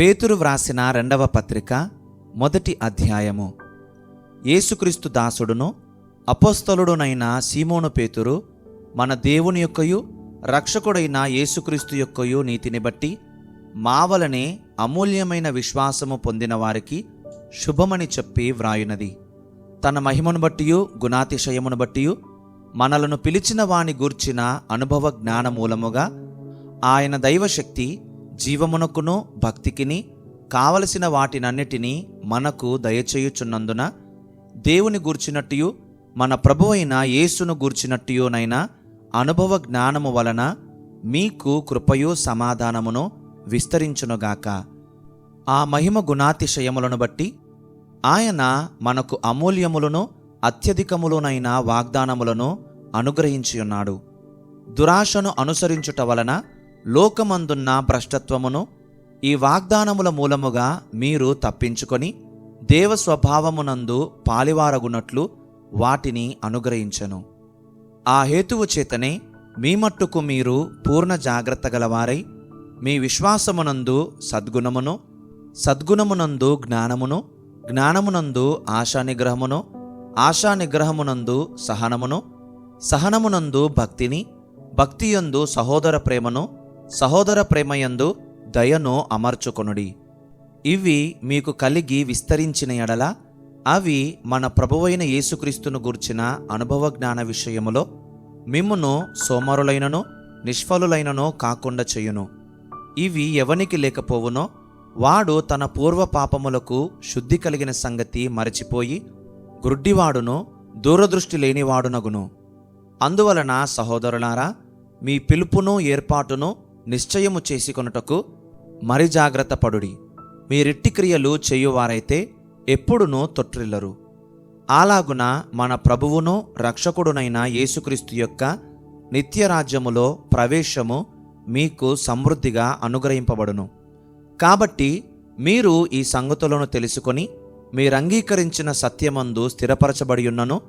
పేతురు వ్రాసిన రెండవ పత్రిక మొదటి అధ్యాయము. యేసుక్రీస్తు దాసుడును అపోస్తలుడునైన సీమోను పేతురు మన దేవుని యొక్కయు రక్షకుడైన యేసుక్రీస్తు యొక్కయు నీతిని బట్టి మావలనే అమూల్యమైన విశ్వాసము పొందిన వారికి శుభమని చెప్పి వ్రాయునది. తన మహిమను బట్టియు గుణాతిశయమును బట్టియు మనలను పిలిచిన వాని గూర్చిన అనుభవ జ్ఞాన మూలముగా ఆయన దైవశక్తి జీవమునకును భక్తికిని కావలసిన వాటినన్నిటినీ మనకు దయచేయుచున్నందున దేవుని గూర్చినట్టు మన ప్రభు అయిన యేసును గూర్చినట్టునైనా అనుభవ జ్ఞానము వలన మీకు కృపయు సమాధానమును విస్తరించునుగాక. ఆ మహిమ గుణాతిశయములను బట్టి ఆయన మనకు అమూల్యములను అత్యధికములునైన వాగ్దానములను అనుగ్రహించి ఉన్నాడు దురాశను అనుసరించుట వలన లోకమందున్న భ్రష్టత్వమును ఈ వాగ్దానముల మూలముగా మీరు తప్పించుకొని దేవ స్వభావమునందు పాలివారగునట్లు వాటిని అనుగ్రహించను. ఆ హేతువు చేతనే మీ మట్టుకు మీరు పూర్ణ జాగ్రత్త గలవారై మీ విశ్వాసమునందు సద్గుణమును సద్గుణమునందు జ్ఞానమును జ్ఞానమునందు ఆశా నిగ్రహమును ఆశా నిగ్రహమునందు సహనమును సహనమునందు భక్తిని భక్తియందు సహోదర ప్రేమను సహోదర ప్రేమయందు దయను అమర్చుకొనుడి. ఇవి మీకు కలిగి విస్తరించిన ఎడల అవి మన ప్రభువైన యేసుక్రీస్తును గూర్చిన అనుభవ జ్ఞాన విషయములో మిమ్మును సోమరులైనను నిష్ఫలులైనను కాకుండా చేయును. ఇవి ఎవనికి లేకపోవునో వాడు తన పూర్వ పాపములకు శుద్ధి కలిగిన సంగతి మరచిపోయి గ్రుడ్డివాడును దూరదృష్టి లేనివాడునగును. అందువలన సహోదరులారా మీ పిలుపును ఏర్పాటును నిశ్చయము చేసుకొనుటకు మరి జాగ్రత్త పడుడి. మీరిట్టి క్రియలు చేయువారైతే ఎప్పుడునూ తొట్టిల్లరు అలాగున మన ప్రభువును రక్షకుడునైన యేసుక్రీస్తు యొక్క నిత్యరాజ్యములో ప్రవేశము మీకు సమృద్ధిగా అనుగ్రహింపబడును. కాబట్టి మీరు ఈ సంగతులను తెలుసుకొని మీరంగీకరించిన సత్యమందు స్థిరపరచబడి ఉన్నను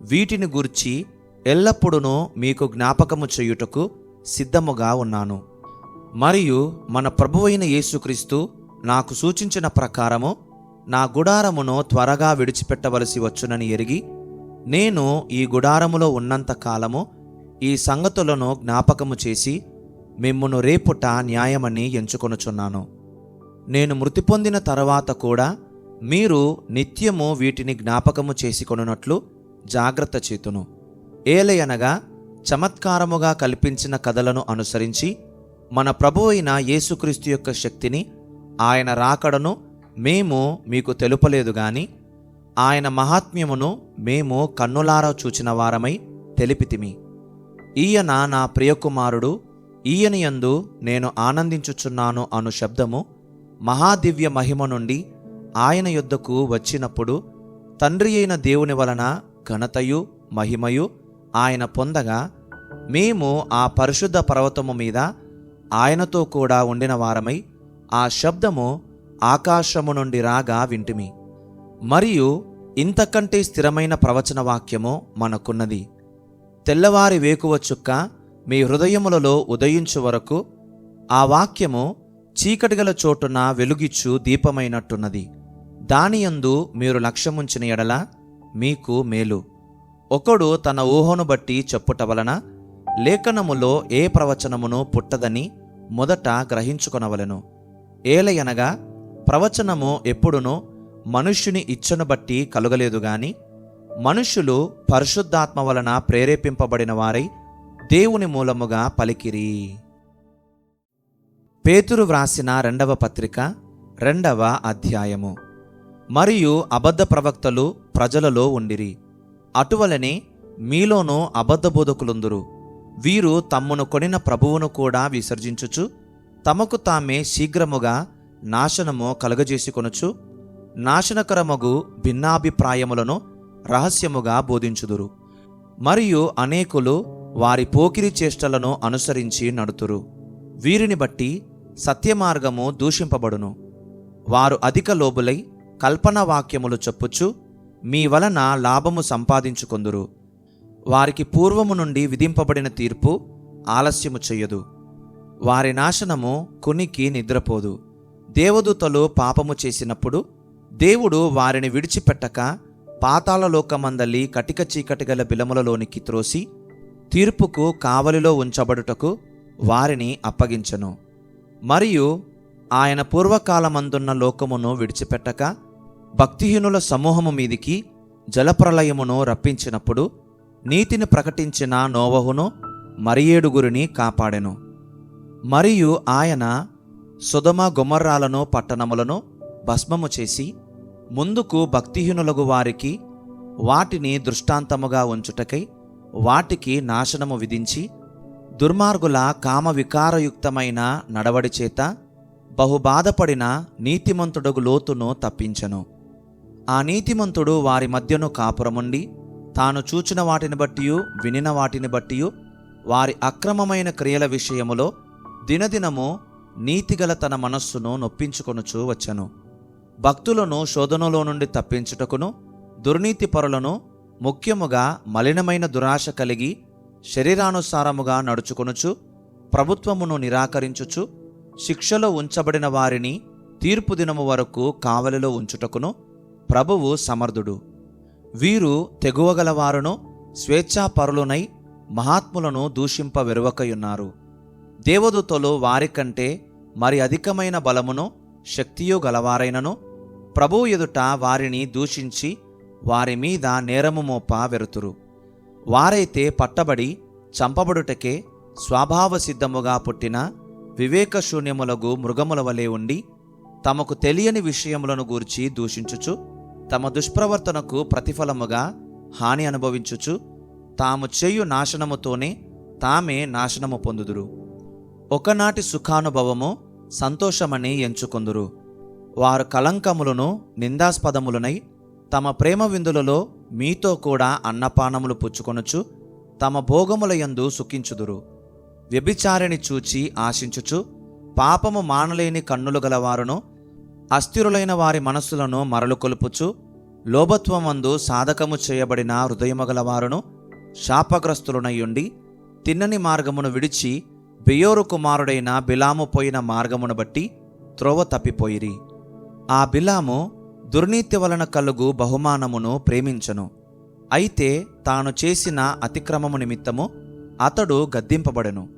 వీటిని గూర్చి ఎల్లప్పుడూ మీకు జ్ఞాపకము చేయుటకు సిద్ధముగా ఉన్నాను. మరియు మన ప్రభువైన యేసుక్రీస్తు నాకు సూచించిన ప్రకారము నా గుడారమును త్వరగా విడిచిపెట్టవలసి వచ్చునని ఎరిగి నేను ఈ గుడారములో ఉన్నంత కాలము ఈ సంగతులను జ్ఞాపకము చేసి మిమ్మును రేపుట న్యాయమని ఎంచుకొనుచున్నాను. నేను మృతి పొందిన తర్వాత కూడా మీరు నిత్యము వీటిని జ్ఞాపకము చేసుకొనున్నట్లు జాగ్రత్త చేతును. ఏలయనగా చమత్కారముగా కల్పించిన కథలను అనుసరించి మన ప్రభు అయిన యేసుక్రీస్తు యొక్క శక్తిని ఆయన రాకడను మేము మీకు తెలుపలేదు గాని ఆయన మహాత్మ్యమును మేము కన్నులారా చూచిన వారమై తెలిపితిమి. ఈయన నా ప్రియకుమారుడు ఈయన యందు నేను ఆనందించుచున్నాను అను శబ్దము మహాదివ్య మహిమ నుండి ఆయన యొద్దకు వచ్చినప్పుడు తండ్రి అయిన దేవుని వలన ఘనతయు మహిమయు ఆయన పొందగా మేము ఆ పరిశుద్ధ పర్వతము మీద ఆయనతో కూడా ఉండిన వారమై ఆ శబ్దము ఆకాశము నుండి రాగా వింటిమి. మరియు ఇంతకంటే స్థిరమైన ప్రవచన వాక్యము మనకున్నది. తెల్లవారి వేకువ చుక్క మీ హృదయములలో ఉదయించు వరకు ఆ వాక్యము చీకటిగల చోటున వెలుగిచ్చు దీపమైనట్టున్నది. దానియందు మీరు లక్ష్యముంచిన ఎడల మీకు మేలు. ఒకడు తన ఊహను బట్టి చెప్పుట వలన లేఖనములో ఏ ప్రవచనమును పుట్టదని మొదట గ్రహించుకొనవలెను. ఏలయనగా ప్రవచనము ఎప్పుడునో మనుష్యుని ఇచ్చను బట్టి కలుగలేదు గాని మనుష్యులు పరిశుద్ధాత్మ వలన ప్రేరేపింపబడిన వారై దేవుని మూలముగా పలికిరి. పేతురు వ్రాసిన రెండవ పత్రిక రెండవ అధ్యాయము. మరియు అబద్ధ ప్రవక్తలు ప్రజలలో ఉండిరి. అటువలనే మీలోనూ అబద్ధ బోధకులుందురు వీరు తమ్మును కొనిన ప్రభువును కూడా విసర్జించుచు తమకు తామే శీఘ్రముగా నాశనము కలుగజేసుకొనుచు నాశనకరమగు భిన్నాభిప్రాయములను రహస్యముగా బోధించుదురు. మరియు అనేకులు వారి పోకిరి చేష్టలను అనుసరించి నడుతురు. వీరిని బట్టి సత్యమార్గము దూషింపబడును. వారు అధిక లోబులై కల్పన వాక్యములు చెప్పుచు మీ వలన లాభము సంపాదించుకొందురు. వారికి పూర్వము నుండి విధింపబడిన తీర్పు ఆలస్యము చెయ్యదు వారి నాశనము కునికి నిద్రపోదు. దేవదూతలు పాపము చేసినప్పుడు దేవుడు వారిని విడిచిపెట్టక పాతాళలోకమందలి కటిక చీకటి గల బిలములలోనికి త్రోసి తీర్పుకు కావలిలో ఉంచబడుటకు వారిని అప్పగించను. మరియు ఆయన పూర్వకాలమందున్న లోకమును విడిచిపెట్టక భక్తిహీనుల సమూహము మీదికి జలప్రలయమును రప్పించినప్పుడు నీతిని ప్రకటించిన నోవహును మరి ఏడుగురిని కాపాడెను. మరియు ఆయన సుధమ గుమర్రాలను పట్టణములను భస్మము చేసి ముందుకు భక్తిహీనులగు వారికి వాటిని దృష్టాంతముగా ఉంచుటకై వాటికి నాశనము విధించి దుర్మార్గుల కామ వికారయుక్తమైన నడవడి చేత బహుబాధపడిన నీతిమంతుడగు లోతును తప్పించెను. ఆ నీతిమంతుడు వారి మధ్యను కాపురముండి తాను చూచిన వాటిని బట్టి వినిన వాటిని బట్టి వారి అక్రమమైన క్రియల విషయములో దినదినము నీతిగల తన మనస్సును నొప్పించుకొనుచూ వచ్చెను. భక్తులను శోధనలో నుండి తప్పించుటకును దుర్నీతి పరులను ముఖ్యముగా మలినమైన దురాశ కలిగి శరీరానుసారముగా నడుచుకొనుచు ప్రభుత్వమును నిరాకరించుచు శిక్షలో ఉంచబడిన వారిని తీర్పు దినము వరకు కావలిలో ఉంచుటకును ప్రభువు సమర్థుడు. వీరు తెగువగలవారును స్వేచ్ఛాపరులునై మహాత్ములను దూషింప వెరువకయున్నారు. దేవదూతలు వారికంటే మరి అధికమైన బలమును శక్తియు గలవారైనను ప్రభువు ఎదుట వారిని దూషించి వారి మీద నేరము మోప వెరుతురు. వారైతే పట్టబడి చంపబడుటకే స్వభావసిద్ధముగా పుట్టిన వివేకశూన్యములగు మృగముల వలె ఉండి తమకు తెలియని విషయములను గూర్చి దూషించుచు తమ దుష్ప్రవర్తనకు ప్రతిఫలముగా హాని అనుభవించుచు తాము చేయు నాశనముతోనే తామే నాశనము పొందుదురు. ఒకనాటి సుఖానుభవము సంతోషమని ఎంచుకొందురు. వారు కలంకములను నిందాస్పదములనై తమ ప్రేమ విందులలో మీతో కూడా అన్నపానములు పుచ్చుకొనుచు తమ భోగములయందు సుఖించుదురు. వ్యభిచారిని చూచి ఆశించుచు పాపము మానలేని కన్నులు గలవారును అస్థిరులైన వారి మనస్సులను మరలు కొలుపుచు లోభత్వమందు సాధకము చేయబడిన హృదయమగలవారును గలవారును తిన్నని మార్గమును విడిచి బెయోరు కుమారుడైన బిలాము పోయిన మార్గమును బట్టి త్రోవ తప్పిపోయిరి. ఆ బిలాము దుర్నీతి వలన కలుగు బహుమానమును ప్రేమించను. అయితే తాను చేసిన అతిక్రమము నిమిత్తము అతడు గద్దింపబడెను.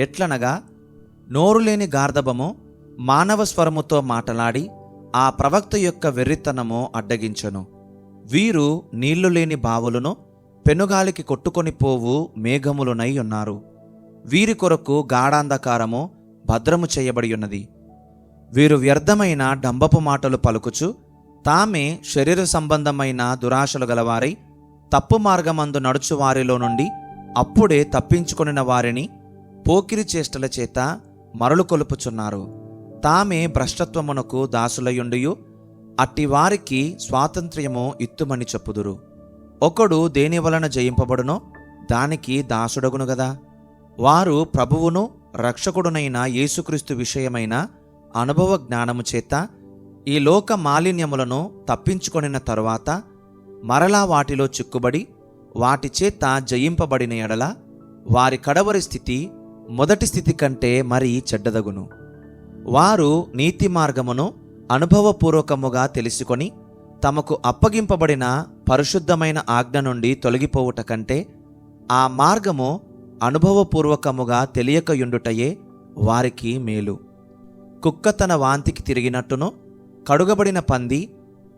ఎట్లనగా నోరులేని గార్ధబము మానవ స్వరముతో మాటలాడి ఆ ప్రవక్త యొక్క వెర్రితనము అడ్డగించెను. వీరు నీళ్ళు లేని బావులను పెనుగాలికి కొట్టుకొని పోవు మేఘములునై ఉన్నారు. వీరి కొరకు గాఢాంధకారము భద్రము చేయబడి ఉన్నది. వీరు వ్యర్థమైన డంబపు మాటలు పలుకుచు తామే శరీర సంబంధమైన దురాశలు గలవారై తప్పు మార్గమందు నడుచు వారిలో నుండి అప్పుడే తప్పించుకొనిన వారిని పోకిరి చేష్టల చేత మరలు కొలుపుచున్నారు తామే భ్రష్టత్వమునకు దాసులయుండియు అట్టి వారికి స్వాతంత్ర్యము ఇత్తుమని చెప్పుదురు. ఒకడు దేని వలన జయింపబడునో దానికి దాసుడగును గదా. వారు ప్రభువును రక్షకుడునైన యేసుక్రీస్తు విషయమైన అనుభవ జ్ఞానము చేత ఈ లోక మాలిన్యములను తప్పించుకొనిన తరువాత మరలా వాటిలో చిక్కుబడి వాటి చేత జయింపబడిన ఎడల వారి కడవరి స్థితి మొదటి స్థితి కంటే మరీ చెడ్డదగును. వారు నీతి మార్గమును అనుభవపూర్వకముగా తెలుసుకొని తమకు అప్పగింపబడిన పరిశుద్ధమైన ఆజ్ఞ నుండి తొలగిపోవుట కంటే ఆ మార్గము అనుభవపూర్వకముగా తెలియకయుండుటయే వారికి మేలు. కుక్క తన వాంతికి తిరిగినట్టును కడుగబడిన పంది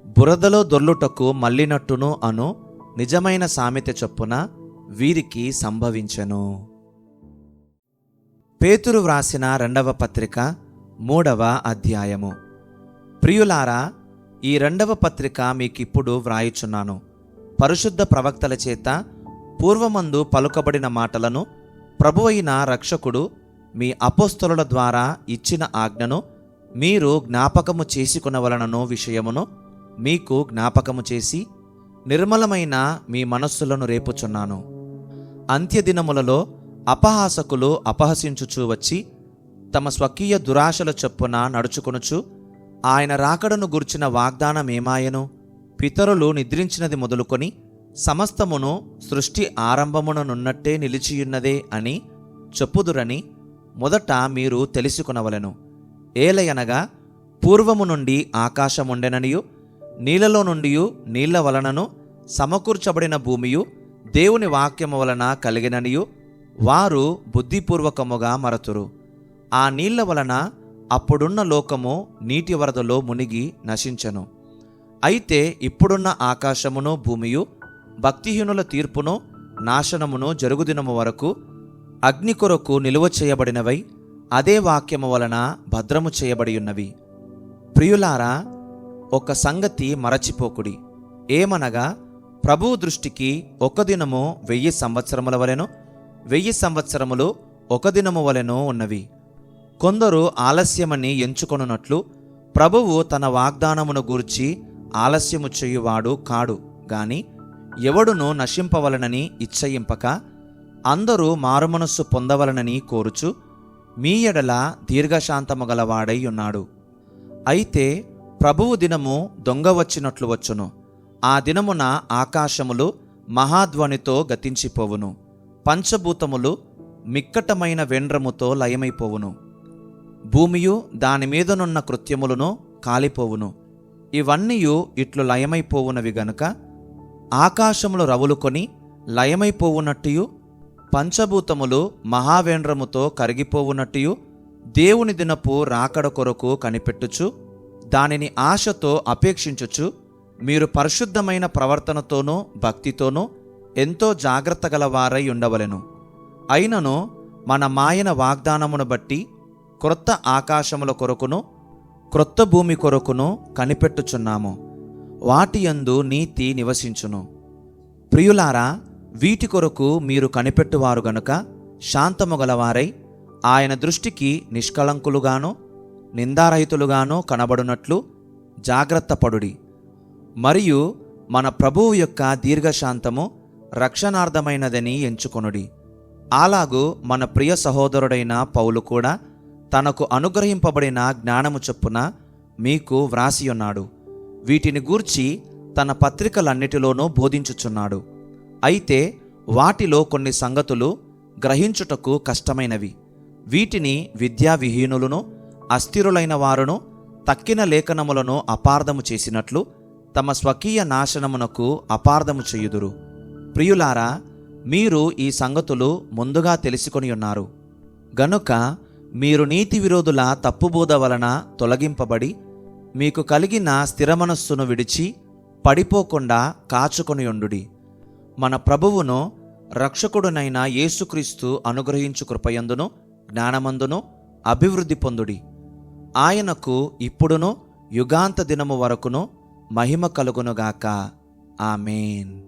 బురదలో దొర్లుటకు మళ్ళినట్టును అను నిజమైన సామెత చొప్పున వీరికి సంభవించెను. పేతురు వ్రాసిన రెండవ పత్రిక మూడవ అధ్యాయము. ప్రియులారా ఈ రెండవ పత్రిక మీకిప్పుడు వ్రాయుచున్నాను. పరిశుద్ధ ప్రవక్తల చేత పూర్వమందు పలుకబడిన మాటలను ప్రభువైన రక్షకుడు మీ అపోస్తలుల ద్వారా ఇచ్చిన ఆజ్ఞను మీరు జ్ఞాపకము చేసుకునవలనను విషయమును మీకు జ్ఞాపకము చేసి నిర్మలమైన మీ మనస్సులను రేపుచున్నాను. అంత్యదినములలో అపహాసకులు అపహసించుచూ వచ్చి తమ స్వకీయ దురాశల చొప్పున నడుచుకొనుచు ఆయన రాకడను గుర్చిన వాగ్దానమేమాయను? పితరులు నిద్రించినది మొదలుకొని సమస్తమును సృష్టి ఆరంభముననున్నట్టే నిలిచియున్నదే అని చెప్పుదురని మొదట మీరు తెలుసుకొనవలెను. ఏలయనగా పూర్వము నుండి ఆకాశముండెననియు నీళ్ళలో నుండి నీళ్ళ వలనను సమకూర్చబడిన భూమియు దేవుని వాక్యము వలన కలిగిననియు వారు బుద్ధిపూర్వకముగా మరతురు. ఆ నీళ్ళ వలన అప్పుడున్న లోకము నీటి వరదలో మునిగి నశించెను. అయితే ఇప్పుడున్న ఆకాశమును భూమియు భక్తిహీనుల తీర్పును నాశనమును జరుగుదినము వరకు అగ్ని కొరకు నిలువ చేయబడినవై అదే వాక్యము వలన భద్రము చేయబడి ఉన్నవి ప్రియులారా ఒక సంగతి మరచిపోకుడి. ఏమనగా ప్రభువు దృష్టికి ఒక దినము వెయ్యి సంవత్సరముల వలెను వెయ్యి సంవత్సరములు ఒక దినము వలెనో ఉన్నవి. కొందరు ఆలస్యమని ఎంచుకొనున్నట్లు ప్రభువు తన వాగ్దానమును గూర్చి ఆలస్యము చేయువాడు కాడు గాని ఎవడును నశింపవలనని ఇచ్చయింపక అందరూ మారుమనస్సు పొందవలనని కోరుచు మీ ఎడల దీర్ఘశాంతము గలవాడై ఉన్నాడు. అయితే ప్రభువు దినము దొంగ వచ్చినట్లు వచ్చును. ఆ దినమున ఆకాశములు మహాధ్వనితో గతించిపోవును. పంచభూతములు మిక్కటమైన వెండ్రముతో లయమైపోవును. భూమియు దాని మీదనున్న కృత్యములను కాలిపోవును. ఇవన్నీయు ఇట్లు లయమైపోవునవి గనుక ఆకాశములు రవులుకొని లయమైపోవునట్టు పంచభూతములు మహావేండ్రముతో కరిగిపోవునట్టు దేవుని దినపు రాకడ కొరకు కనిపెట్టుచు దానిని ఆశతో అపేక్షించుచు మీరు పరిశుద్ధమైన ప్రవర్తనతోనూ భక్తితోనూ ఎంతో జాగ్రత్త గలవారై ఉండవలెను. అయినను మన మాయన వాగ్దానమును బట్టి క్రొత్త ఆకాశముల కొరకును క్రొత్త భూమి కొరకును కనిపెట్టుచున్నాము. వాటి యందు నీతి నివసించును. ప్రియులారా వీటి కొరకు మీరు కనిపెట్టువారు గనుక శాంతము గలవారై ఆయన దృష్టికి నిష్కళంకులుగాను నిందారహితులుగాను కనబడునట్లు జాగ్రత్త పడుడి. మరియు మన ప్రభువు యొక్క దీర్ఘశాంతము రక్షణార్థమైనదని ఎంచుకొనుడి. అలాగూ మన ప్రియ సహోదరుడైన పౌలు కూడా తనకు అనుగ్రహింపబడిన జ్ఞానము చొప్పున మీకు వ్రాసియున్నాడు. వీటిని గూర్చి తన పత్రికలన్నిటిలోనూ బోధించుచున్నాడు. అయితే వాటిలో కొన్ని సంగతులు గ్రహించుటకు కష్టమైనవి. వీటిని విద్యావిహీనులను అస్థిరులైన వారును తక్కిన లేఖనములను అపార్థము చేసినట్లు తమ స్వకీయ నాశనమునకు అపార్థము చేయుదురు. ప్రియులారా మీరు ఈ సంగతులు ముందుగా తెలుసుకొని ఉన్నారు గనుక మీరు నీతి విరోధుల తప్పుబోధ వలన తొలగింపబడి మీకు కలిగిన స్థిరమనస్సును విడిచి పడిపోకుండా కాచుకొని ఉండుడి. మన ప్రభువును రక్షకుడునైన యేసుక్రీస్తు అనుగ్రహించు కృపయందును జ్ఞానమందును అభివృద్ధి పొందుడి. ఆయనకు ఇప్పుడును యుగాంత దినము వరకును మహిమ కలుగునుగాక. ఆమెన్.